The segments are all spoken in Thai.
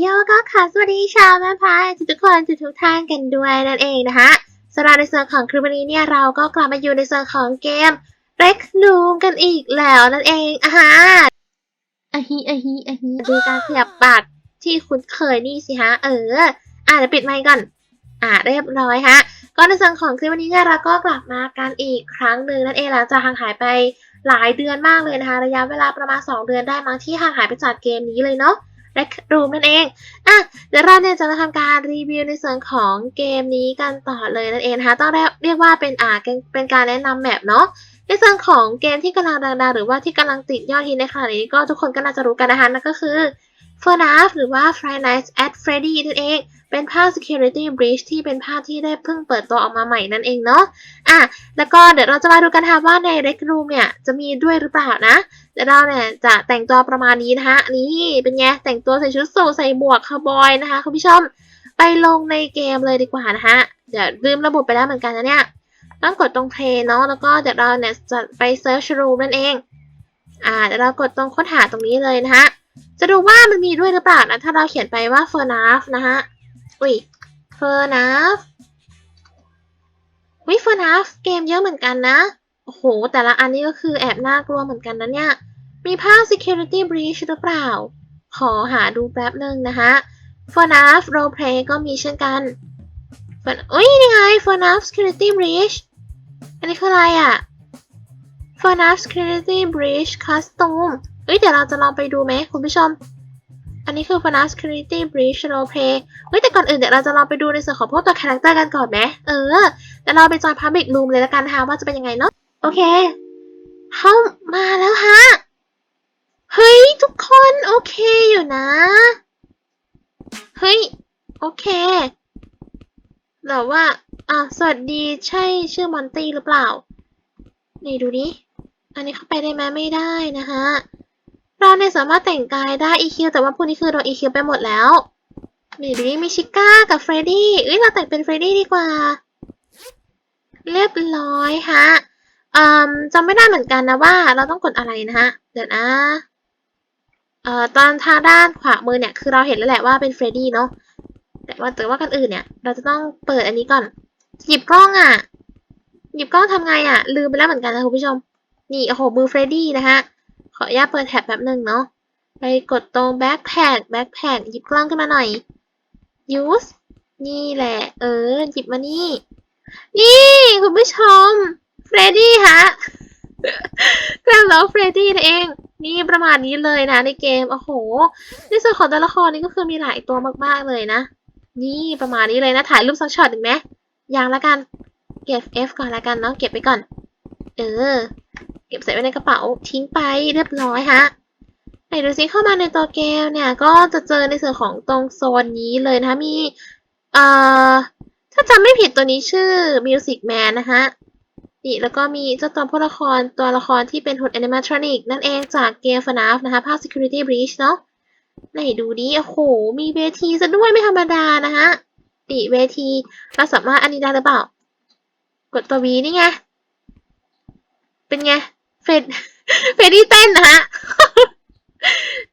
โยก็ค่ะสวัสดีชาวแม่พายทุกๆคนทุกๆท่านกันด้วยนั่นเองนะคะสำหรับในส่วนของคลิปวันนี้เนี่ยเราก็กลับมาอยู่ในส่วนของเกม Rec Room กันอีกแล้วนั่นเองอะฮะอะฮิอะฮิอะฮิดูการขยับปากที่คุ้นเคยนี่สิฮะ เออ อะเดี๋ยวปิดไมค์ก่อน อะเรียบร้อยฮะ ก็ในส่วนของคลิปวันนี้เนี่ยเราก็กลับมากันอีกครั้งหนึ่งนั่นเองหลังจากห่างหายไปหลายเดือนมากเลยนะคะ ระยะเวลาประมาณ 2 เดือนได้มั้งที่ห่างหายไปจากเกมนี้เลยเนาะ Rec Room นั่นเอง อะ เดี๋ยวเราเนี่ยจะมาทำการรีวิวในส่วนของเกมนี้กันต่อเลยนั่นเองนะคะต้องเรียกว่าเป็นอ่าเป็นการแนะนำแมปเนาะในส่วนของเกมที่กำลังดังๆหรือว่าที่กำลังติดยอดฮิตในขณะนี้ก็ทุกคนก็น่าจะรู้กันนะคะนั่นก็คือ FNAF หรือว่า Friday Nights at Freddy นั่นเอง เป็นภาพ Security Breach ที่เป็นภาพที่ได้เพิ่งเปิดตัวออกมาใหม่นั่นเองเนาะ อะ แล้วก็เดี๋ยวเราจะมาดูกันค่ะว่าใน Rec Room เนี่ย จะมีด้วยหรือเปล่านะ เดี๋ยวเราเนี่ยจะแต่งตัวประมาณนี้นะคะนี่เป็นไงแต่งตัวใส่ชุดสูทใส่หมวกคาวบอยนะคะคุณผู้ชมไปลงในเกมเลยดีกว่านะคะเดี๋ยวลืมระบุไปแล้วเหมือนกันนะเนี่ยต้องกดตรงเพลเนาะแล้วก็เดี๋ยวเราเนี่ยจะไป search room นั่นเองอ่าเดี๋ยวเรากดตรงค้นหาตรงนี้เลยนะคะจะดูว่ามันมีด้วยหรือเปล่านะถ้าเราเขียนไปว่า FNAF นะคะอุ้ย FNAF วิ FNAF เกมเยอะเหมือนกันนะ โอ้โห แต่ละอันนี้ก็คือแอบน่ากลัวเหมือนกันนะเนี่ย มีภาพ security breach หรือเปล่า ขอหาดูแป๊บหนึ่งนะคะ FNAF roleplay ก็มีเช่นกัน FNAF อุ้ยนี่ไง FNAF security breach อันนี้คืออะไรอะ FNAF security breach custom เอ้ยเดี๋ยวเราจะลองไปดูไหมคุณผู้ชม อันนี้คือ FNAF security breach roleplay เฮ้ยแต่ก่อนอื่นเดี๋ยวเราจะลองไปดูในส่วนของพวกตัวคาแรคเตอร์กันก่อนไหมเออเดี๋ยวเราไปจอย public room เลยละกันนะคะว่าจะเป็นยังไงเนาะ โอเค เข้ามาแล้วฮะ เฮ้ย ทุกคนโอเคอยู่นะ เฮ้ย โอเคแต่ว่าอะสวัสดีใช่ชื่อมอนตี้หรือเปล่า นี่ดูดิอันนี้เข้าไปได้ไหมไม่ได้นะคะเราเนี่ยสามารถแต่งกายได้ EQ แต่ว่าพวกนี้คือโดน EQ ไปหมดแล้วนี่ดูดิมีชิก้ากับเฟรดดี้เอ้ยเราแต่งเป็นเฟรดดี้ดีกว่า เรียบร้อยฮะ อืมจำไม่ได้เหมือนกันนะว่า เราต้องกดอะไรนะฮะ เดี๋ยวนะเอ่อตอนทางด้านขวามือเนี่ยคือเราเห็นแล้วแหละว่าเป็นเฟรดดี้เนาะแต่ว่าแต่ว่ากันอื่นเนี่ย เราจะต้องเปิดอันนี้ก่อน หยิบกล้องอะ หยิบกล้องทำไงอะ ลืมไปแล้วเหมือนกันนะคุณผู้ชม นี่โอ้โหมือเฟรดดี้นะฮะขออนุญาตเปิดแท็บแป๊บหนึ่งเนาะไปกดตรงแบ็คแพคแบ็คแพคหยิบกล้องขึ้นมาหน่อย use นี่แหละ เออ หยิบมานี่ นี่ คุณผู้ชม เฟรดดี้ฮะกล้ามล้อเฟรดดี้นั่นเอง นี่ประมาณนี้เลยนะในเกม โอ้โห ในส่วนของตัวละครนี่ก็คือมีหลายตัวมากๆเลยนะ นี่ประมาณนี้เลยนะ ถ่ายรูปสักช็อตหนึ่งไหมยังละกัน เก็บ F ก่อนละกันเนาะ เก็บไปก่อน เออ เก็บใส่ไว้ในกระเป๋า ทิ้งไปเรียบร้อยฮะไหนดูซิเข้ามาในตัวเกมเนี่ย ก็จะเจอในส่วนของตรงโซนนี้เลยนะคะมี เอ่อ ถ้าจำไม่ผิดตัวนี้ชื่อ Music Man นะคะ นี่แล้วก็มีเจ้าตัวพวกละครตัวละครที่เป็นหุ่นแอนิเมทรอนิกนั่นเองจากเกม FNAF นะคะ ภาค Security Breach เนาะไหนดูดิโอ้โห มีเวทีซะด้วยไม่ธรรมดานะคะดิเวทีเราสามารถอันนี้ได้หรือเปล่า กดตัว V นี่ไง เป็นไง เฟดเฟดดี้เต้นนะฮะ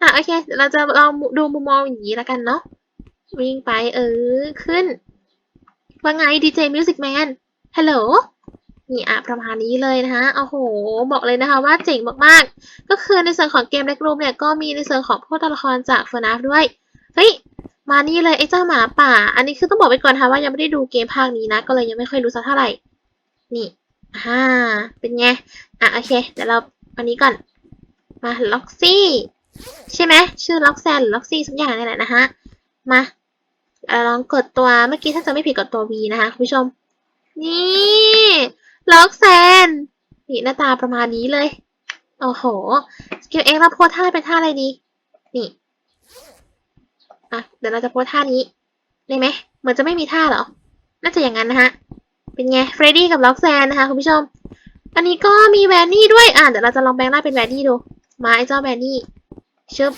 อะโอเคเดี๋ยวเราจะลองดูมุมมองอย่างนี้แล้วกันเนาะวิ่งไปเออ ขึ้น ว่าไงดีเจมิวสิกแมนฮัลโหล นี่อะประมาณนี้เลยนะคะโอ้โห บอกเลยนะคะว่าเจ๋งมากๆ ก็คือในส่วนของเกมเล็กรูมเนี่ยก็มีในส่วนของพวกตัวละครจาก FNAF ด้วย เฮ้ย มานี่เลยไอ้เจ้าหมาป่า อันนี้คือต้องบอกไปก่อนนะคะว่ายังไม่ได้ดูเกมภาคนี้นะ ก็เลยยังไม่ค่อยรู้สักเท่าไหร่ นี่อ่าเป็นไง อะโอเค เดี๋ยวเราอันนี้ก่อน มาล็อกซี่ ใช่ไหม ชื่อล็อกแซนหรือล็อกซี่สักอย่างนี่แหละนะคะมาลองกดตัวเมื่อกี้ถ้าจะไม่ผิดกดตัว V นะคะคุณผู้ชม นี่ ล็อกแซน นี่หน้าตาประมาณนี้เลย โอ้โห สกิลเอ็กเราโพสท่าเป็นท่าอะไรดี นี่ อะ เดี๋ยวเราจะโพสท่านี้ ได้ไหม เหมือนจะไม่มีท่าหรอ น่าจะอย่างนั้นนะฮะ เป็นไง เฟรดดี้กับล็อกแซนนะคะคุณผู้ชม อันนี้ก็มีแวนนี่ด้วย อะ เดี๋ยวเราจะลองแปลงร่างเป็นแวนนี่ดู มาไอ้เจ้าแวนนี่ชึบ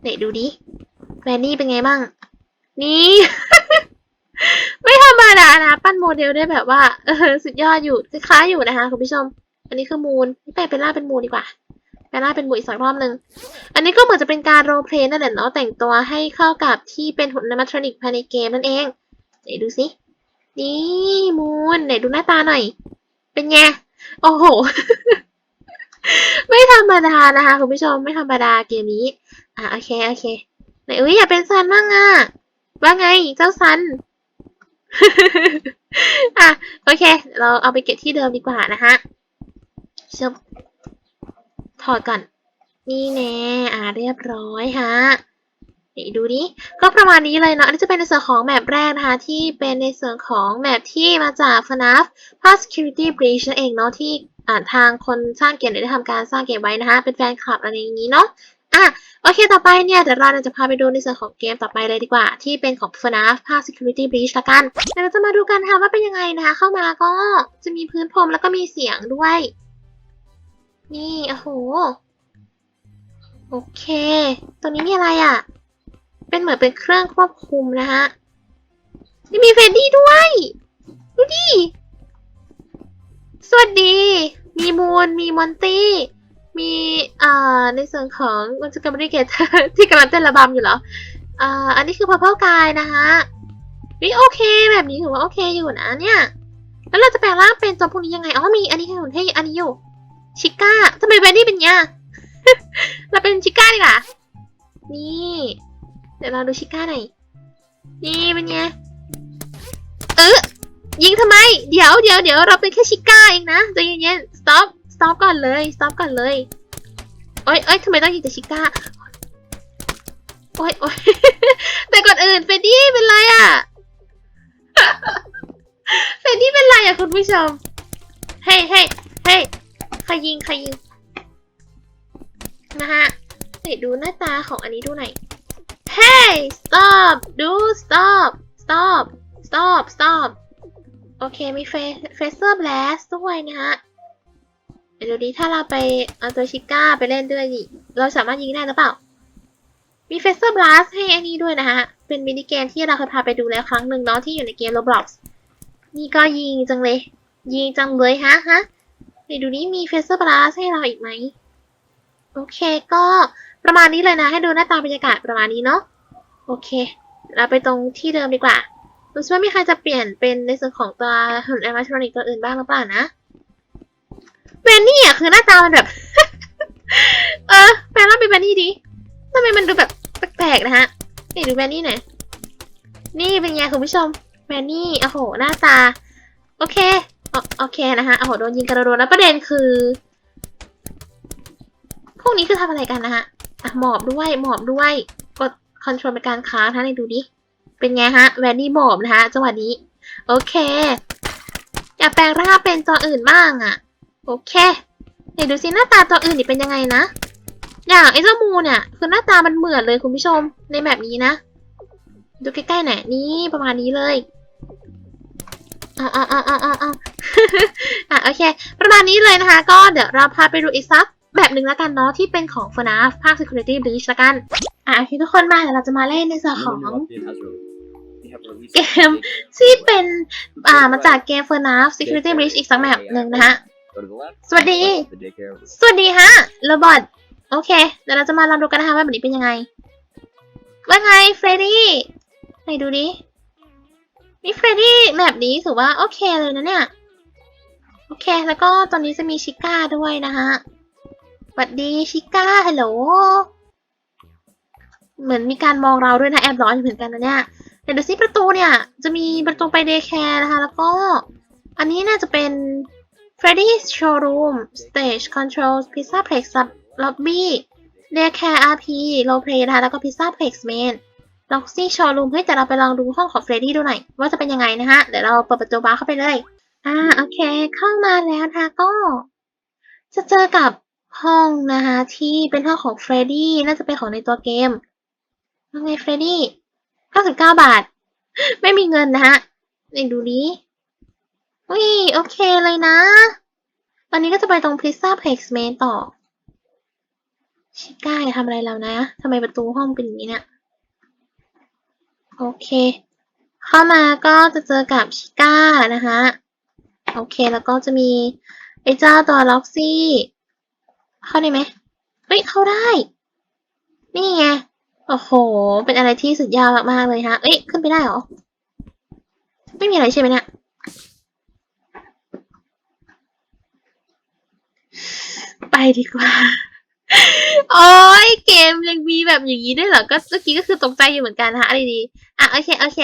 ไหนดูดิแวนนี่เป็นไงบ้าง นี่ ไม่ธรรมดานะ ปั้นโมเดลได้แบบว่า เออ สุดยอดอยู่คล้ายๆอยู่นะคะคุณผู้ชม อันนี้คือมูนนี่แปลเป็นร่าเป็นมูนดีกว่าแปลงร่าเป็นมูอีกสักรอบหนึ่งอันนี้ก็เหมือนจะเป็นการโรลเพลย์นั่นแหละเนาะแต่งตัวให้เข้ากับที่เป็นหุ่นนิมัทรอนิกภายในเกมนั่นเองไหนดูสินี่มูนไหนดูหน้าตาหน่อย เป็นไงโอ้โห ไม่ธรรมดานะคะคุณผู้ชมไม่ธรรมดาเกมนี้ อะโอเคโอเคไหนอุ้ยอยากเป็นซันบ้างอะว่าไงเจ้าซัน อะโอเค เราเอาไปเก็บที่เดิมดีกว่านะคะชบถอดก่อน นี่แน่อ่าเรียบร้อยฮะนี่ดูดิก็ประมาณนี้เลยเนาะอันนี้จะเป็นในส่วนของแมปแรกนะคะ ที่เป็นในส่วนของแมปที่มาจาก FNAF Past Security Breach นั่นเองเนาะที่ทางคนสร้างเกมได้ทำการสร้างเกมไว้นะคะเป็นแฟนคลับอะไรอย่างนี้เนาะ อะโอเค ต่อไปเนี่ย เดี๋ยวเราจะพาไปดูในส่วนของเกมต่อไปเลยดีกว่า ที่เป็นของ FNAF Past Security Breach ละกันเดี๋ยวเราจะมาดูกันค่ะว่าเป็นยังไงนะคะ เข้ามาก็จะมีพื้นพรมแล้วก็มีเสียงด้วย นี่ โอ้โห โอเค ตรงนี้มีอะไรอะ่ะ เป็นเหมือนเป็นเครื่องควบคุมนะฮะนี่มีเฟรดดี้ด้วย ดูดิ สวัสดี มีมูนมีมอนตี้ มีอ่าในส่วนของมันจะกำลังเกตที่กำลังเต้นระบำอยู่เหรออ่าอันนี้คือพัพเพิลกายนะคะวิโอเค แบบนี้ถือว่าโอเคอยู่นะเนี่ยแล้วเราจะแปลงร่างเป็นตัวพวกนี้ยังไงอ๋อมีอันนี้ให้หุ่นเท่อันนี้อยู่ชิก้าทำไมแบนดี้เป็นเงี้ยเราเป็นชิก้าดีกว่านี่เดี๋ยวเราดูชิก้าหน่อยนี่เป็นไงเออยิงทำไม เดี๋ยวเดี๋ยวเดี๋ยวเราเป็นแค่ชิก้าเองนะใจเย็นๆ stop stop ก่อนเลย stop ก่อนเลยโอ๊ยโอ๊ยทำไมต้องยิงแต่ชิก้าโอ๊ยโอ๊ยแต่ก่อนอื่นเฟรดดี้เป็นไรอะเฟรดดี้เป็นไรอะคุณผู้ชม เฮ้ยเฮ้ยเฮ้ยใครยิงใครยิงนะฮะเดี๋ยวดูหน้าตาของอันนี้ดูหน่อย Hey stop ดู stop stop stop stop โอเค มีเฟเฟเซอร์ blast ด้วยนะฮะ เดี๋ยวดูดิถ้าเราไปเอาตัวชิก้าไปเล่นด้วยนี่เราสามารถยิงได้หรือเปล่า มีเฟเซอร์ blast ให้อันนี้ด้วยนะฮะ เป็นมินิเกมที่เราเคยพาไปดูแล้วครั้งหนึ่งเนาะที่อยู่ในเกม Roblox นี่ก็ยิงจังเลย ยิงจังเลยฮะฮะเดี๋ยวดูนี่มีเฟเซอร์ blast ให้เราอีกไหม โอเคก็ประมาณนี้เลยนะ ให้ดูหน้าตาบรรยากาศประมาณนี้เนาะ โอเค เราไปตรงที่เดิมดีกว่าดูซิว่ามีใครจะเปลี่ยนเป็นในส่วนของตัวหุ่นอิเมทรอนิกตัวอื่นบ้างหรือเปล่านะ แบนนี่อะคือหน้าตามันแบบ เออแปลว่างเป็นแบนนี่ดิทำไมมันดูแบบแปลกๆนะฮะ นี่ดูแบนนี่หน่อยนี่เป็นไงคุณผู้ชมแบนนี่โอ้โหหน้าตา โอเคโอเคนะคะโอ้โหโดนยิงกระโดดแล้วประเด็นคือ พวกนี้คือทำอะไรกันนะฮะอะหมอบด้วยหมอบด้วย กดคอนโทรลเป็นการค้างท่านดูดิเป็นไงฮะแวนดี้หมอบนะคะจังหวะนี้ โอเค อยากแปลงร่างเป็นตัวอื่นบ้างอะ่ะ โอเค เดี๋ยวดูสิหน้าตาตัวอื่นนี่เป็นยังไงนะ อย่างไอ้เจ้ามูเนี่ย คือหน้าตามันเหมือนเลยคุณผู้ชมในแบบนี้นะ ดูใกล้ๆหน่อยนี่ประมาณนี้เลยเอาเอาเอาเอาเอาเอาอะโอเค ประมาณนี้เลยนะคะ ก็เดี๋ยวเราพาไปดูอีกสักแบบหนึ่งแล้วกันเนาะที่เป็นของ FNAF ภาค Security Breach ละกัน อะโอเคทุกคนมาเดี๋ยวเราจะมาเล่นในส่วนของเกมที่เป็น อ่ามาจากเกม FNAF Security Breach อีกสักแบบหนึ่งนะคะ สวัสดีสวัสดีฮะโรบอทโอเค เดี๋ยวเราจะมาลองดูกันนะคะว่าแบบนี้เป็นยังไง ว่าไงเฟรดดี้ไหนดูดินี่เฟรดดี้แบบนี้ถือว่าโอเคเลยนะเนี่ย โอเค แล้วก็ตอนนี้จะมีชิก้าด้วยนะคะสวัสดีชิก้าฮัลโหล เหมือนมีการมองเราด้วยนะแอบร้อนอยู่เหมือนกันนะเนี่ยเดี๋ยวดูซิประตูเนี่ย จะมีประตูไปเดย์แคร์นะคะ แล้วก็ อันนี้น่าจะเป็น Freddy's Showroom Stage Control Pizza Plex Sub Lobby Daycare RP Roleplay นะคะแล้วก็ Pizza Plex Main Roxy Showroom เฮ้ยแต่เราไปลองดูห้องของ Freddy ดูหน่อย ว่าจะเป็นยังไงนะฮะเดี๋ยวเราเปิดประตูบาร์เข้าไปเลย อ่าโอเค เข้ามาแล้วนะคะก็ จะเจอกับห้องนะคะที่เป็นห้องของ Freddy น่าจะเป็นของในตัวเกมว่าไง Freddy 99 บาท ไม่มีเงินนะฮะไหนดูดิ อุ้ยโอเคเลยนะ ตอนนี้ก็จะไปตรง Pizza Plex Main ต่อ ชิก้าอย่าทำอะไรเรานะทำไมประตูห้องเป็นอย่างนี้เนี่ยโอเค เข้ามาก็จะเจอกับชิก้านะคะโอเคแล้วก็จะมีไอ้เจ้าตัวล็อกซี่ เข้าได้ไหมเอ้ยเข้าได้ นี่ไงโอ้โห เป็นอะไรที่สุดยอดมากๆเลยฮะเอ้ยขึ้นไปได้เหรอ ไม่มีอะไรใช่ไหมเนี่ย ไปดีกว่า โอ้ยเกมยังมีแบบอย่างนี้ด้วยเหรอ ก็เมื่อกี้ก็คือตกใจอยู่เหมือนกันนะคะอะไรดี อะโอเคโอเค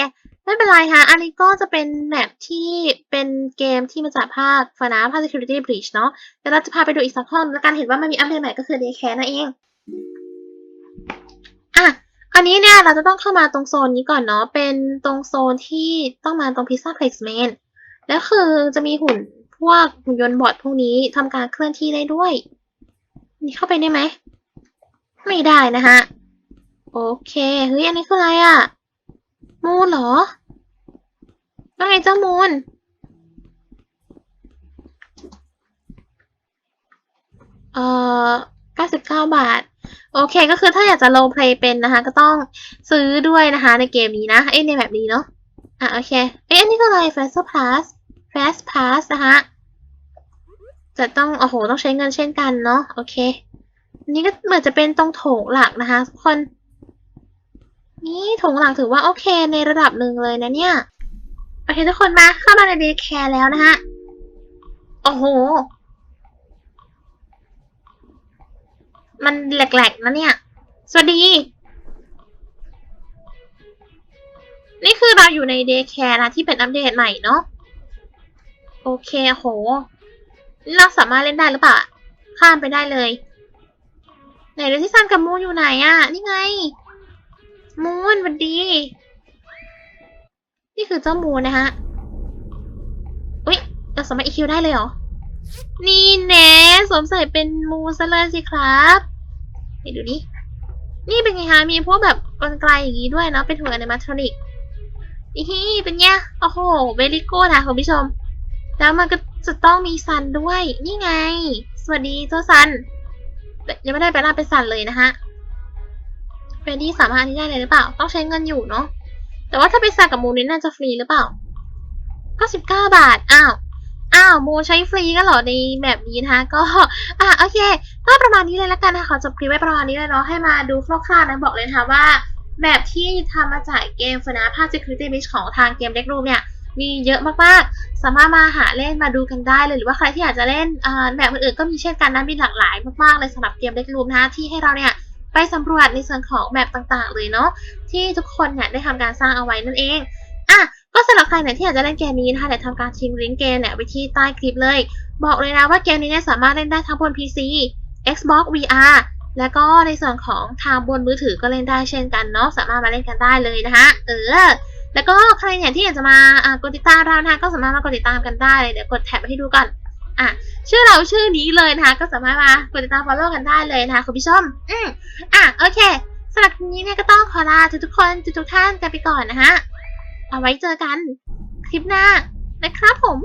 ไม่เป็นไรค่ะ อันนี้ก็จะเป็นแมปที่เป็นเกมที่มาจากภาคฟานาภาค Security Breach เนาะเดี๋ยวเราจะพาไปดูอีกสักห้องแล้วกันเห็นว่ามันมีอัปเดตใหม่ก็คือ Daycare นั่นเอง อะ อันนี้เนี่ยเราจะต้องเข้ามาตรงโซนนี้ก่อนเนาะ เป็นตรงโซนที่ต้องมาตรง Pizza Placement แล้วคือจะมีหุ่น วกหุ่นยนต์บอทพวกนี้ทำการเคลื่อนที่ได้ด้วย นี่เข้าไปได้ไหม ไม่ได้นะฮะ โอเคเฮ้ยอันนี้คืออะไรอะมูนเหรอว่าไงเจ้ามูนเอ่อ99 บาท โอเค ก็คือถ้าอยากจะโลเพลย์เป็นนะคะ ก็ต้องซื้อด้วยนะคะ ในเกมนี้นะ เอ้ยในแบบนี้เนาะ อะ โอเค เอ้ยอันนี้ก็อะไร Fast Pass Fast Pass นะคะ จะต้องโอ้โหต้องใช้เงินเช่นกันเนาะโอเคนนี้ก็เหมือนจะเป็นตรงโถงหลักนะคะทุกคน นี่โถงหลักถือว่าโอเคในระดับหนึ่งเลยนะเนี่ยโอเคทุกคนมาเข้ามาในเดย์แคร์แล้วนะฮะโอ้โห มันแหลกๆนะเนี่ย สวัสดี นี่คือเราอยู่ในเดย์แคร์นะที่เป็นอัปเดตใหม่เนาะโอเคโห เราสามารถเล่นได้หรือเปล่า ข้ามไปได้เลย ไหนดูที่ซันกับมูนอยู่ไหนอะนี่ไง มูนสวัสดี นี่คือเจ้ามูนนะฮะอุ๊ยเราสามารถ EQ ได้เลยเหรอ นี่แน่สวมใส่เป็นมูนซะเลยสิครับไหนดูดินี่เป็นไงคะมีพวกแบบกลไกลอย่างนี้ด้วยเนาะเป็นหัวอนิมาทรอนิกอีฮีเป็นไงโอ้โหเวลิโก้นะคุณผู้ชม แล้วมันก็จะต้องมีซันด้วย นี่ไง สวัสดีเจ้าซันแต่ยังไม่ได้ไปรับเป็นซันเลยนะฮะเฟรดดี้สามารถอันนี้ได้เลยหรือเปล่า ต้องใช้เงินอยู่เนาะ แต่ว่าถ้าไปซันกับมูนนี่น่าจะฟรีหรือเปล่าก็สิบเก้าบาท อ้าว อ้าวมูนใช้ฟรีก็เหรอในแบบนี้นะคะ ก็ อะโอเค ก็ประมาณนี้เลยละกันนะคะ ขอจบคลิปไว้ประมาณนี้เลยเนาะ ให้มาดูคร่าวๆนะบอกเลยนะคะว่าแบบที่ทำมาจากเกมฟนาภาค Security Breach ของทางเกมเล็กรูมเนี่ย มีเยอะมากๆ สามารถมาหาเล่นมาดูกันได้เลยหรือว่าใครที่อยากจะเล่นแบบอื่นๆก็มีเช่นกันนะมีหลากหลายมากๆเลยสำหรับเกมเล็กรูมนะที่ให้เราเนี่ยไปสำรวจในส่วนของแบบต่างๆ เลยเนาะที่ทุกคนเนี่ยได้ทำการสร้างเอาไว้นั่นเองอะก็สำหรับใครเนี่ยที่อยากจะเล่นเกมนี้นะคะเดี๋ยวทำการทิ้งลิงก์เกมเนี่ยไว้ที่ใต้คลิปเลย บอกเลยนะว่าเกมนี้เนี่ยสามารถเล่นได้ทั้งบน PC Xbox VR แล้วก็ในส่วนของทางบนมือถือก็เล่นได้เช่นกันเนาะสามารถมาเล่นกันได้เลยนะคะเออ แล้วก็ใครเนี่ยที่อยากจะมาอ่ากดติดตามเรานะคะก็สามารถมากดติดตามกันได้เลยเดี๋ยวกดแท็บไว้ให้ดูก่อนอะชื่อเราชื่อนี้เลยนะคะก็สามารถมากดติดตาม follow กันได้เลยนะคะคุณผู้ชมอืมอะโอเคสำหรับนี้เนี่ยก็ต้องขอลาทุกทุกคนทุกทุกท่านกันไปก่อนนะคะเอาไว้เจอกันคลิปหน้านะครับผม